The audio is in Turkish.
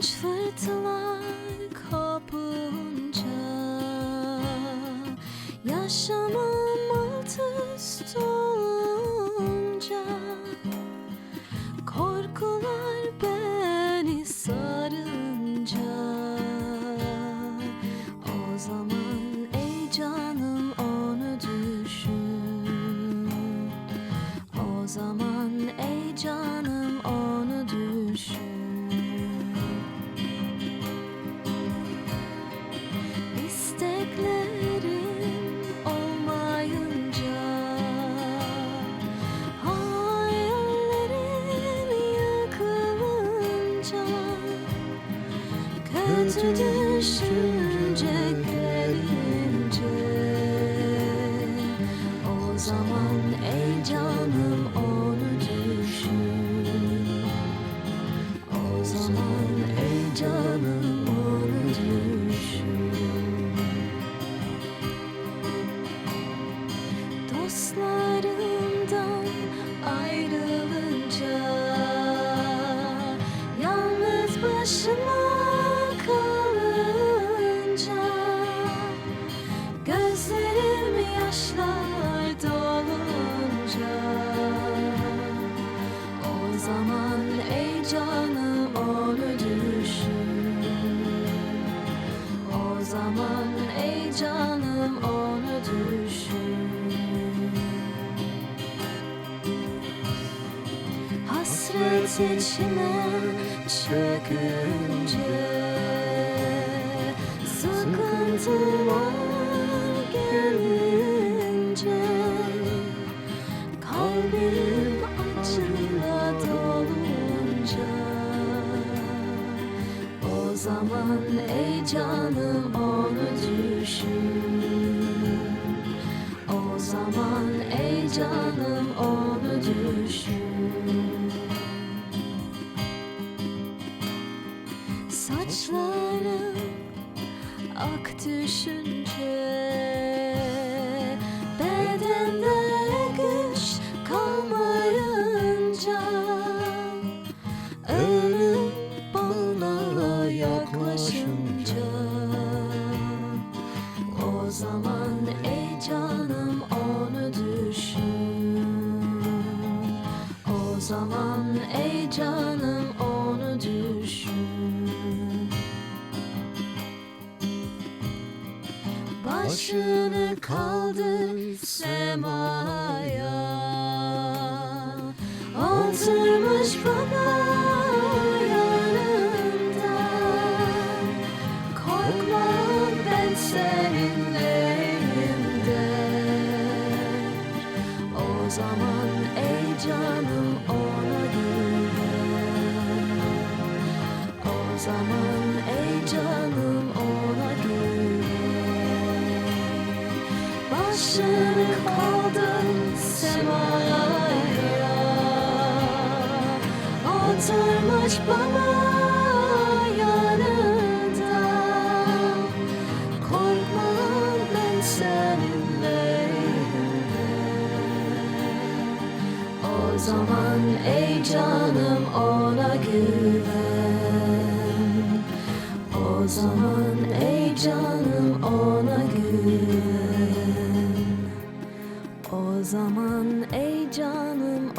fırtınalar kopunca Yaşamım alt üst Kötü düşünceklerince O zaman ey onu düşün O zaman ey onu düşün Dostlarımdan ayrılınca Yalnız başıma zaman ey canım onu düşün. O zaman ey canım onu düşün. Hasret içime çökünce Sıkıntılar zaman ey canım onu düşün. O zaman ey canım onu düşün. Saçlarım ak düşünce zaman ey canım onu düşün. Başını kaldır semaya. Oturmuş baba zaman ey canım ona güven Başını kaldır semaya Oturmuş baba yanında. Korkma O zaman ey canım ona güven O zaman ey canım ona güven O zaman ey canım